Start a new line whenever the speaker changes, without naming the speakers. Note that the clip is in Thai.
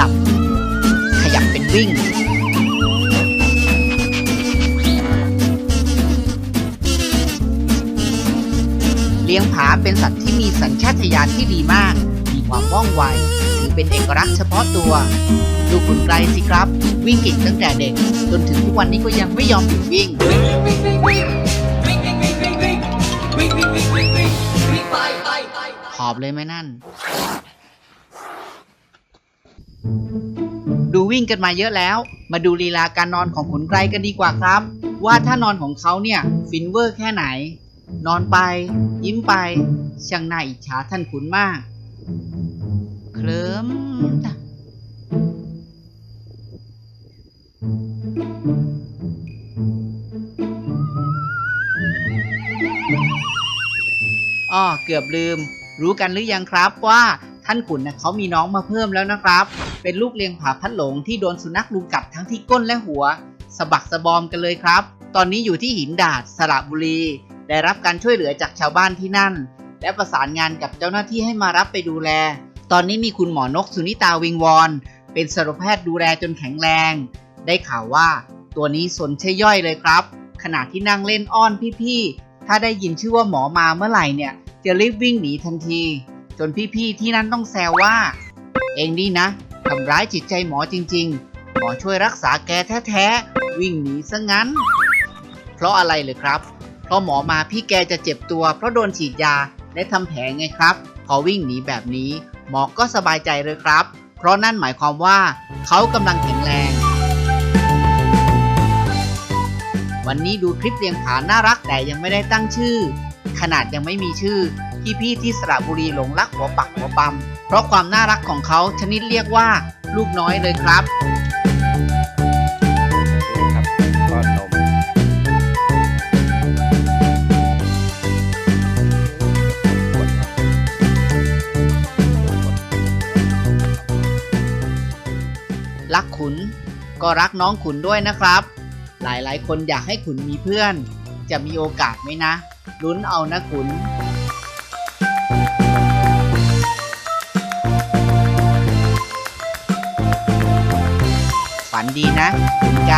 ดับ ขยับเป็นวิ่ง เลี้ยงผาเป็นสัตว์ที่มีสัญชาตญาณที่ดีมาก มีความว่องไว ถือเป็นเอกลักษณ์เฉพาะตัว ดูขุนไกรสิครับ วิ่งเก่งตั้งแต่เด็ก จนถึงทุกวันนี้ก็ยังไม่ยอมหยุดวิ่งหอบเลยไหมนั่น ดูวิ่งกันมาเยอะแล้ว มาดูลีลาการนอนของขนไกรกันดีกว่าครับ ว่าถ้านอนของเขาเนี่ยฟินเวอร์แค่ไหน นอนไป ยิ้มไป ช่างน่าอิจฉาท่านขุนมาก เคลิ้มอ้อเกือบลืม รู้กันหรือยังครับว่า ท่านขุนนะเขามีน้องมาเพิ่มแล้วนะครับ เป็นลูกเลี้ยงผาพัดหลงที่โดนสุนัขลุมกัดทั้งที่ก้นและหัวสะบักสะบอมกันเลยครับ ตอนนี้อยู่ที่หินดาดสระบุรี ได้รับการช่วยเหลือจากชาวบ้านที่นั่น และประสานงานกับเจ้าหน้าที่ให้มารับไปดูแล ตอนนี้มีคุณหมอนกสุนิตาวิงวอนเป็นสัตวแพทย์ดูแลจนแข็งแรง ได้ข่าวว่า ตัวนี้สนใช่ย่อยเลยครับ ขณะที่นั่งเล่นอ้อนพี่ๆ ถ้าได้ยินชื่อว่าหมอมาเมื่อไหร่เนี่ย จะรีบวิ่งหนีทันที จนพี่ๆที่นั่นต้องแซวว่า เองนี่นะทำร้ายจิตใจหมอจริง ๆ หมอช่วยรักษาแกแท้ๆวิ่งหนีซะงั้น เพราะอะไรเลยครับ เพราะหมอมาพี่แกจะเจ็บตัว เพราะโดนฉีดยาและทำแผลไงครับ พอวิ่งหนีแบบนี้ หมอก็สบายใจเลยครับ เพราะนั่นหมายความว่า เขากำลังแข็งแรงวันนี้ดูคลิปเลี้ยงผาน่ารักแต่ยังไม่ได้ตั้งชื่อ ขนาดยังไม่มีชื่อ พี่ๆที่สระบุรีหลงรักหัวปักหัวปั๊มเพราะความน่ารักของเขาชนิดเรียกว่าลูกน้อยเลยครับ
นี่ครับก้อนนม
รักขุนก็รักน้องขุนด้วยนะครับ หลายๆ คนอยากให้ขุนมีเพื่อน จะมีโอกาสไหมนะ ลุ้นเอานะขุน ฝันดีนะขุนใจ